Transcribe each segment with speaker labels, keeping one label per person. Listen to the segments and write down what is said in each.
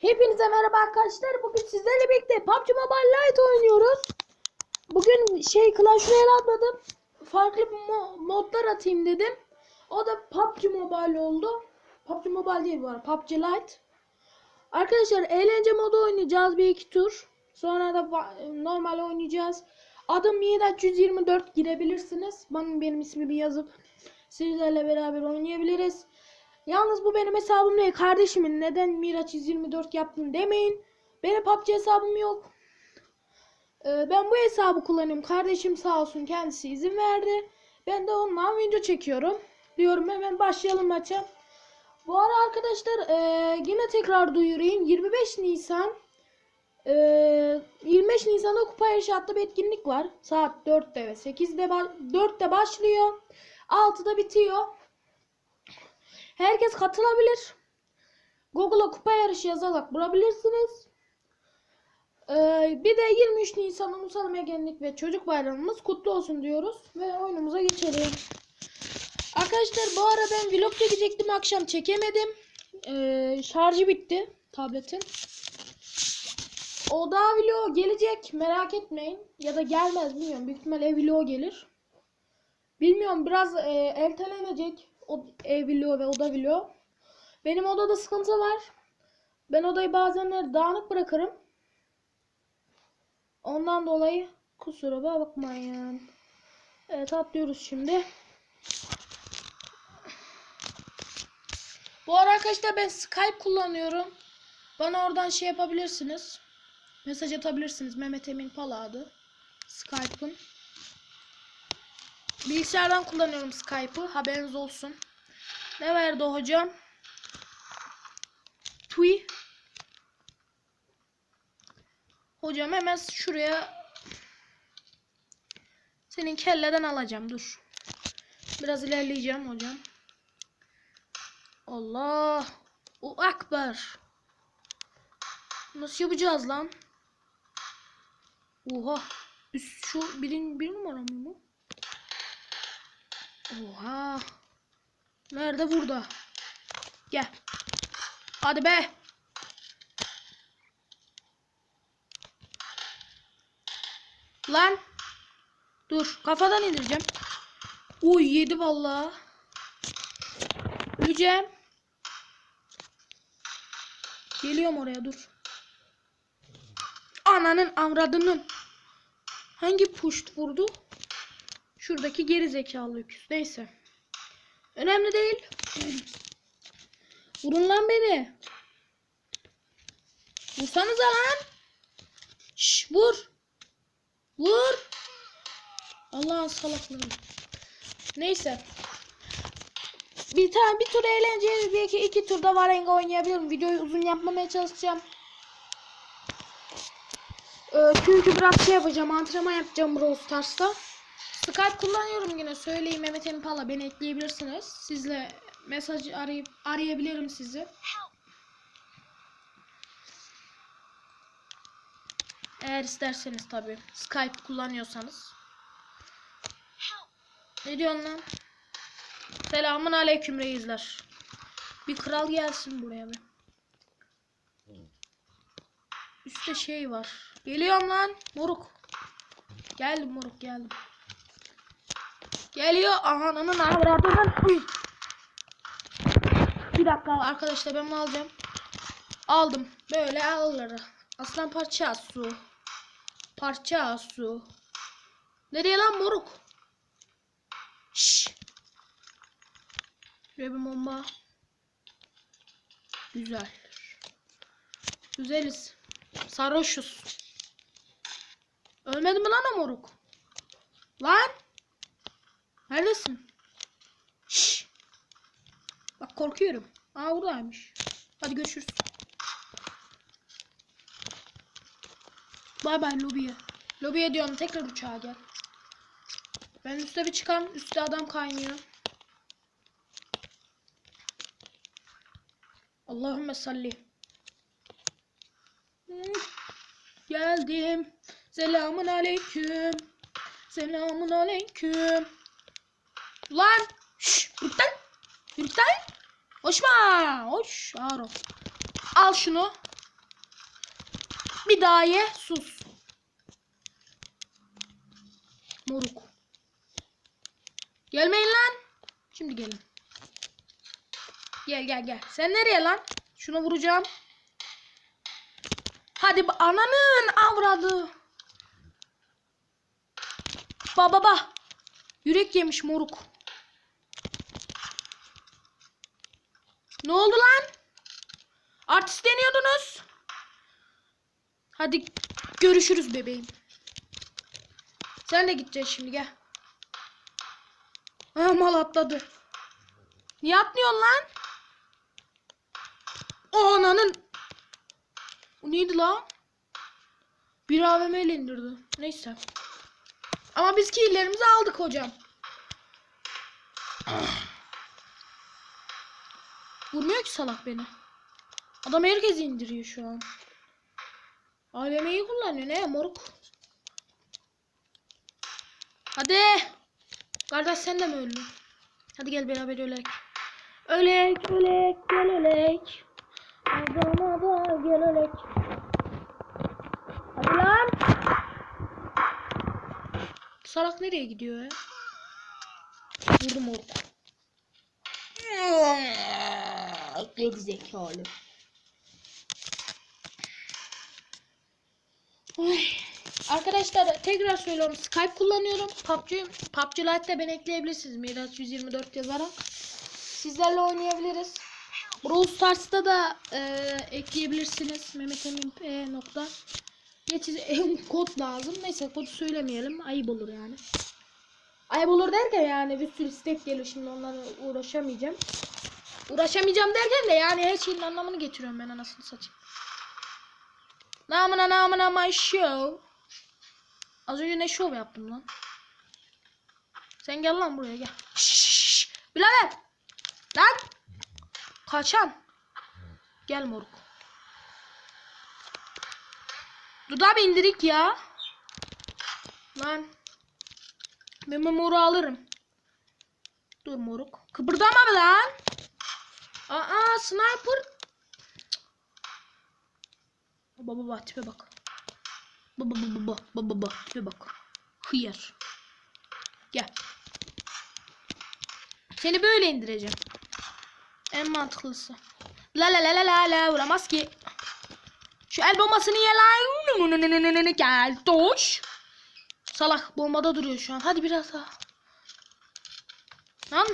Speaker 1: Hepinize merhaba arkadaşlar. Bugün sizlerle birlikte PUBG Mobile Lite oynuyoruz. Bugün şey Clash Royale atmadım. Farklı mo- modlar atayım dedim. O da PUBG Mobile oldu. PUBG Mobile değil bu arada. PUBG Lite. Arkadaşlar eğlence modu oynayacağız bir iki tur. Sonra da normal oynayacağız. Adım Miraç 124 girebilirsiniz. Bana benim ismimi yazıp sizlerle beraber oynayabiliriz. Yalnız bu benim hesabım değil. Kardeşimin neden Miraç 124 yaptın demeyin. Benim PUBG hesabım yok. Ee, ben bu hesabı kullanıyorum. Kardeşim sağ olsun kendisi izin verdi. Ben de onunla video çekiyorum. Diyorum hemen başlayalım maça. Bu ara arkadaşlar ee, yine tekrar duyurayım. 25 Nisan ee, 25 Nisan'da Kupa Yarışı bir etkinlik var. Saat 4'te ve 8'de ba- 4'te başlıyor. 6'da bitiyor. Herkes katılabilir. Google'a kupa yarışı yazarak bulabilirsiniz. Ee, bir de 23 Nisan Ulusal Egemenlik ve Çocuk Bayramımız kutlu olsun diyoruz. Ve oyunumuza geçelim. Arkadaşlar bu ara ben vlog çekecektim akşam çekemedim. Ee, şarjı bitti tabletin. O daha vlog gelecek merak etmeyin. Ya da gelmez bilmiyorum. Büyük ihtimal ev vlog gelir. Bilmiyorum biraz e, ertelenecek o ev vlogu ve oda vlogu. Benim odada sıkıntı var. Ben odayı bazenleri dağınık bırakırım. Ondan dolayı kusura bakmayın. Evet atlıyoruz şimdi. Bu ara arkadaşlar ben Skype kullanıyorum. Bana oradan şey yapabilirsiniz. Mesaj atabilirsiniz. Mehmet Emin Pala adı. Skype'ın. Bilgisayardan kullanıyorum Skype'ı. Haberiniz olsun. Ne verdi hocam? Tui. Hocam hemen şuraya senin kelleden alacağım. Dur. Biraz ilerleyeceğim hocam. Allah. O akbar. Nasıl yapacağız lan? Oha. Üst şu birin bir numara mı bu? Oha. Nerede burada? Gel. Hadi be. Lan. Dur. Kafadan indireceğim. Uy yedi vallahi. Öleceğim. Geliyorum oraya dur. Ananın amradının. Hangi puşt vurdu? Şuradaki geri zekalı öküz. Neyse. Önemli değil. Vurun lan beni. Vursanıza lan. Şş, vur. Vur. Allah'ın salakları. Neyse. Bir tane bir tur eğlenceli bir iki, iki turda Varenga oynayabilirim. Videoyu uzun yapmamaya çalışacağım. Ee, çünkü biraz şey yapacağım. Antrenman yapacağım Brawl Stars'ta. Skype kullanıyorum yine. Söyleyeyim Mehmet Empala beni ekleyebilirsiniz. Sizle mesaj arayıp arayabilirim sizi. Eğer isterseniz tabi. Skype kullanıyorsanız. Ne diyorsun lan? Selamun aleyküm reisler. Bir kral gelsin buraya bir. Üstte şey var. Geliyorum lan. Moruk. Geldim moruk geldim. Geliyor. Ananın. Uy. Bir dakika arkadaşlar ben alacağım. Aldım. Böyle alır. Aslan parça su. Parça su. Nereye lan moruk? Şşş. Şöyle bir bomba. Güzel. Güzeliz. Sarhoşuz. Ölmedi mi lan o moruk? Lan. Neredesin? Şşş. Bak korkuyorum. Aa buradaymış. Hadi görüşürüz. Bay bay lobiye. Lobiye diyorum tekrar uçağa gel. Ben üstte bir çıkan üstte adam kaynıyor. Allahümme salli. Geldim. Selamun aleyküm. Selamun aleyküm. Lan. Şşş. Yürü lan. Yürü lan. Hoşma. Hoş. Ağır ol. Al şunu. bir daha ye. Sus. Moruk. Gelmeyin lan. Şimdi gelin. Gel gel gel. Sen nereye lan? Şuna vuracağım. Hadi ananın avradı. Ba baba. Yürek yemiş moruk. Ne oldu lan? Artist deniyordunuz. Hadi görüşürüz bebeğim. Sen de gideceksin şimdi gel. Ha mal atladı. Niye atlıyorsun lan? O ananın. Bu neydi lan? Bir AVM ile indirdi. Neyse. Ama biz keylerimizi aldık hocam. Vurmuyor ki salak beni. Adam herkesi indiriyor şu an. AVM'yi kullanıyor ne moruk. Hadi. Kardeş sen de mi öldün? Hadi gel beraber ölek. Ölek ölek gel ölek. Adana gel ölek. Hadi lan. Salak nereye gidiyor ya? Vurdum moruk. Geri zekalı. Ay. Arkadaşlar tekrar söylüyorum Skype kullanıyorum. PUBG, PUBG Lite'de beni ekleyebilirsiniz. Miraç 124 yazarak. Sizlerle oynayabiliriz. Brawl Stars'ta da e, ekleyebilirsiniz. Mehmet Emin P. nokta. Geçici kod lazım. Neyse kodu söylemeyelim. Ayıp olur yani. Ayıp olur derken yani bir sürü istek geliyor şimdi onlarla uğraşamayacağım. Uğraşamayacağım derken de yani her şeyin anlamını getiriyorum ben anasını satayım. Namına namına my show. Az önce ne show yaptım lan? Sen gel lan buraya gel. Şşş. Birader. Lan. Kaçan. Gel moruk. Dudağı indirik ya. Lan. Ben moru alırım. Dur moruk. Kıpırdama lan. Aa sniper. Baba baba tipe bak. Baba baba baba baba tipe bak. Hıyar. Gel. Seni böyle indireceğim. En mantıklısı. La la la la la la vuramaz ki. Şu el bombasını ye lan. Gel doş. Salak bombada duruyor şu an. Hadi biraz daha. Lan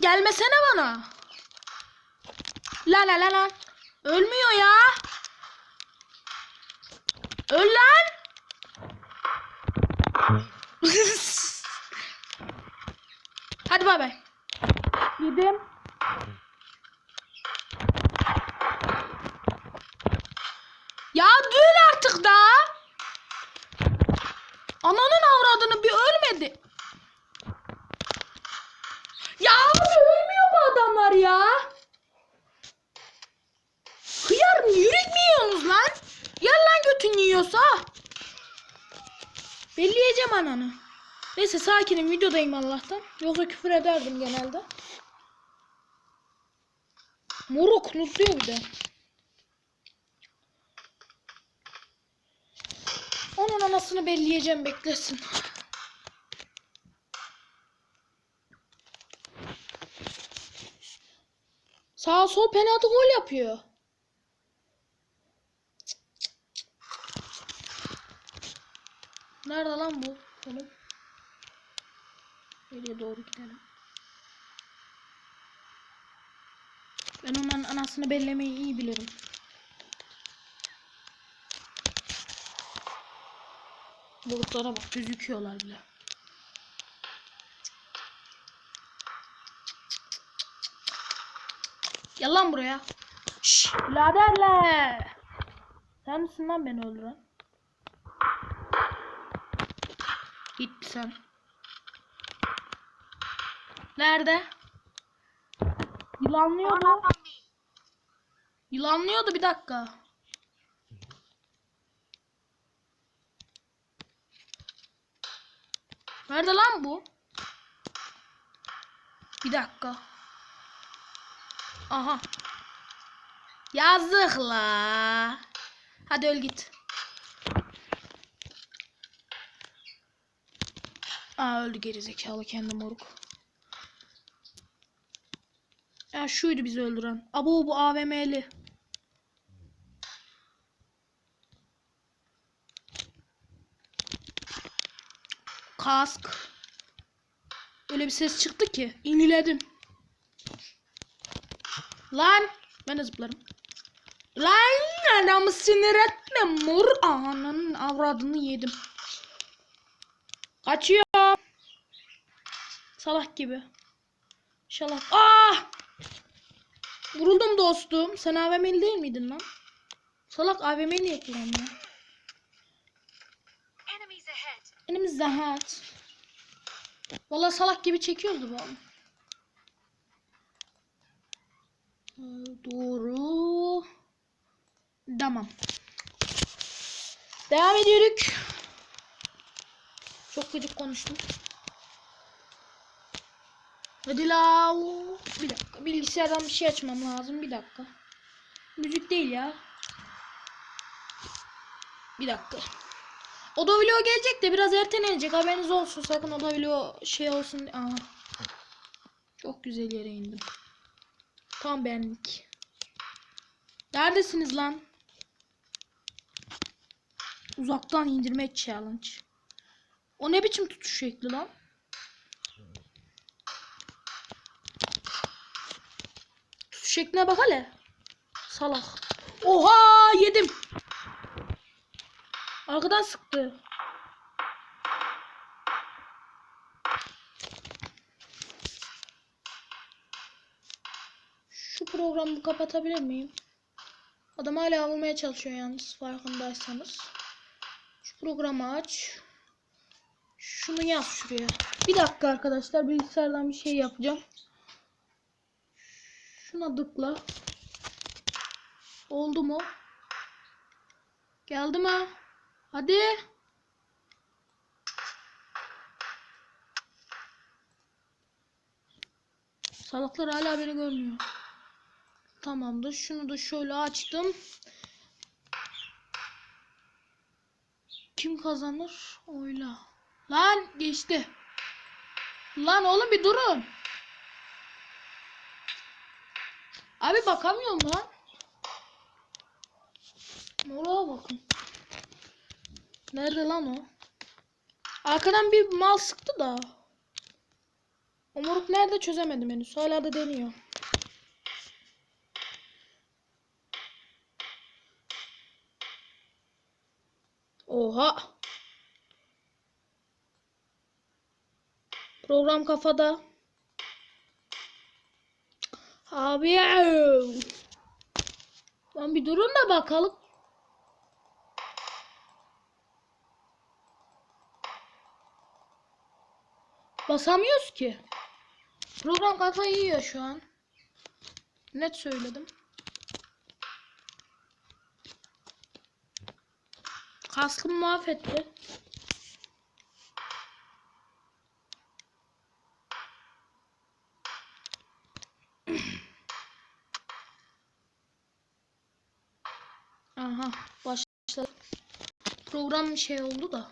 Speaker 1: gelmesene bana. La la la la. Ölmüyor ya. Öl lan. Hadi bay bay. Yedim. Ya dur artık da. Ananın avradını bir ölmedi. Ya abi ölmüyor bu adamlar ya. Hıyar mı? Yürek mi yiyorsunuz lan? Gel lan götün yiyorsa. Belleyeceğim ananı. Neyse sakinim videodayım Allah'tan. Yoksa küfür ederdim genelde. Moruk nutluyor bir de. Onun anasını belleyeceğim beklesin. Sağ sol penaltı gol yapıyor. Nerede lan bu? Oğlum. Nereye doğru gidelim? Ben onun anasını bellemeyi iyi bilirim. Bulutlara bak gözüküyorlar bile. Gel lan buraya. Şşş biraderler. Sen misin lan beni öldüren? Git sen. Nerede? Yılanlıyordu. Yılanlıyordu bir dakika. Nerede lan bu? Bir dakika. Aha. Yazık la. Hadi öl git. Aa öldü gerizekalı kendi moruk. Ya şuydu bizi öldüren. Abo bu AVM'li. Kask. Öyle bir ses çıktı ki inledim. Lan ben de zıplarım. Lan adamı sinir etme mor ananın avradını yedim. Kaçıyor. Salak gibi. Şalak. Ah! Vuruldum dostum. Sen AVM'li değil miydin lan? Salak AVM'yi niye
Speaker 2: ahead.
Speaker 1: Elimiz zahat. Valla salak gibi çekiyordu bu. adam. Ee, Doğru. Tamam. Devam ediyoruz. Çok gıcık konuştum. Hadi la. Bir dakika. Bilgisayardan bir şey açmam lazım. Bir dakika. Müzik değil ya. Bir dakika. Oda vlog gelecek de biraz ertelenecek. Haberiniz olsun. Sakın oda vlog şey olsun. Aha. Çok güzel yere indim. Tam benlik. Neredesiniz lan? Uzaktan indirme challenge. O ne biçim tutuş şekli lan? Şekline bak hele. Salak. Oha yedim. Arkadan sıktı. Şu programı kapatabilir miyim? Adam hala vurmaya çalışıyor yalnız farkındaysanız. Şu programı aç. Şunu yaz şuraya. Bir dakika arkadaşlar bilgisayardan bir şey yapacağım. Şuna tıkla. Oldu mu? Geldi mi? Hadi. Salaklar hala beni görmüyor. Tamamdır. Şunu da şöyle açtım. Kim kazanır? Oyla. Lan geçti. Lan oğlum bir durun. Abi bakamıyorum lan. Oraya bakın. Nerede lan o? Arkadan bir mal sıktı da. O moruk nerede çözemedim henüz. Hala da deniyor. Oha. Program kafada. Abi. Lan bir durun da bakalım. Basamıyoruz ki. Program kafayı yiyor şu an. Net söyledim. Kaskımı mahvetti. Aha başladı. Program şey oldu da.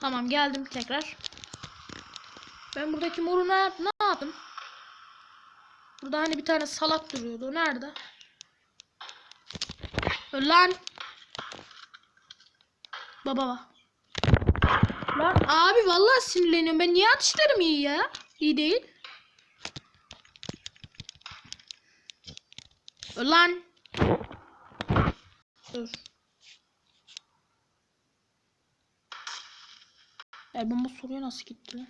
Speaker 1: Tamam geldim tekrar. Ben buradaki moru ne, ne yaptım? Burada hani bir tane salak duruyordu. Nerede? Lan. Baba baba. Lan abi vallahi sinirleniyorum. Ben niye atışlarım iyi ya? İyi değil. Öl Lan. Dur. El bomba soruya nasıl gitti lan?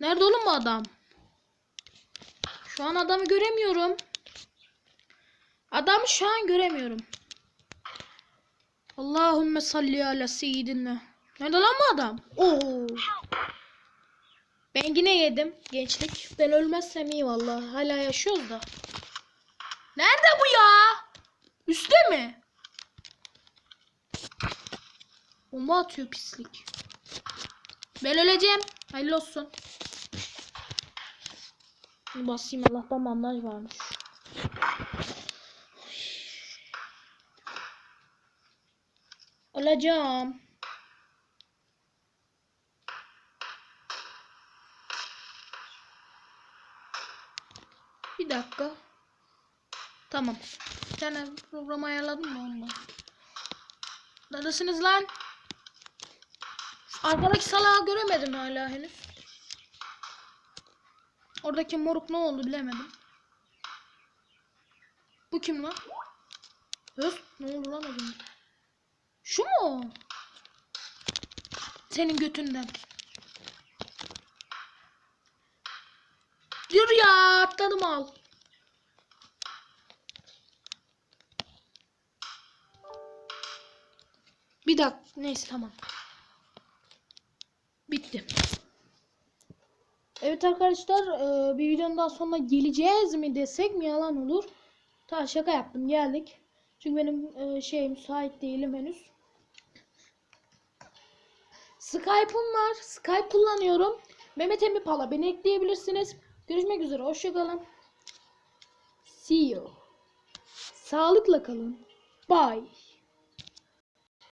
Speaker 1: Nerede oğlum bu adam? Şu an adamı göremiyorum. Adamı şu an göremiyorum. Allahümme salli ala seyyidina. Nerede lan bu adam? Oo. Ben yine yedim gençlik. Ben ölmezsem iyi vallahi. Hala yaşıyoruz da. Nerede bu ya? Üste mi? Bomba atıyor pislik. Ben öleceğim. Hayırlı olsun. Şunu basayım Allah'tan bandaj varmış. Olacağım. Bir dakika. Tamam. Bir tane program ayarladım mı onunla? Neredesiniz lan? Arkadaki salağı göremedim hala henüz. Oradaki moruk ne oldu bilemedim. Bu kim lan? Höz ne oldu lan az? Şu mu? Senin götünden. Dur ya atladım al. Bir dakika neyse tamam. Bitti. Evet arkadaşlar e, bir videonun daha sonuna geleceğiz mi desek mi yalan olur. Ta şaka yaptım geldik. Çünkü benim e, şey müsait değilim henüz. Skype'ım var. Skype kullanıyorum. Mehmet Emmi Pala beni ekleyebilirsiniz. Görüşmek üzere. Hoşçakalın. See you. Sağlıkla kalın. Bye.